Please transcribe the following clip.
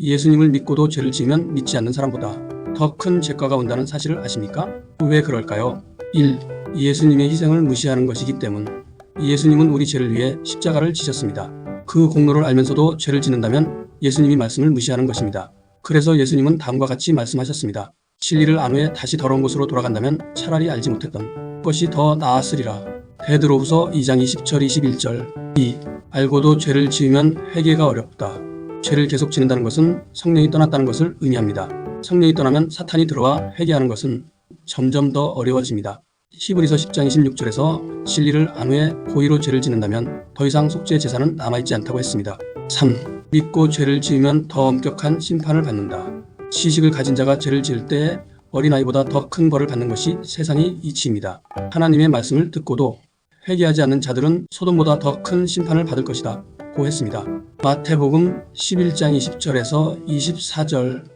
예수님을 믿고도 죄를 지으면 믿지 않는 사람보다 더 큰 죄과가 온다는 사실을 아십니까? 왜 그럴까요? 1. 예수님의 희생을 무시하는 것이기 때문. 예수님은 우리 죄를 위해 십자가를 지셨습니다. 그 공로를 알면서도 죄를 짓는다면 예수님이 말씀을 무시하는 것입니다. 그래서 예수님은 다음과 같이 말씀하셨습니다. 진리를 안 후에 다시 더러운 곳으로 돌아간다면 차라리 알지 못했던 것이 더 나았으리라. 베드로후서 2장 20절 21절 2. 알고도 죄를 지으면 회개가 어렵다. 죄를 계속 지는다는 것은 성령이 떠났다는 것을 의미합니다. 성령이 떠나면 사탄이 들어와 회개하는 것은 점점 더 어려워집니다. 히브리서 10장 26절에서 진리를 안 후에 고의로 죄를 짓는다면 더 이상 속죄 제사는 남아있지 않다고 했습니다. 3. 믿고 죄를 지으면 더 엄격한 심판을 받는다. 지식을 가진 자가 죄를 지을 때 어린아이보다 더 큰 벌을 받는 것이 세상의 이치입니다. 하나님의 말씀을 듣고도 회개하지 않는 자들은 소돔보다 더 큰 심판을 받을 것이다. 고 했습니다. 마태복음 11장 20절에서 24절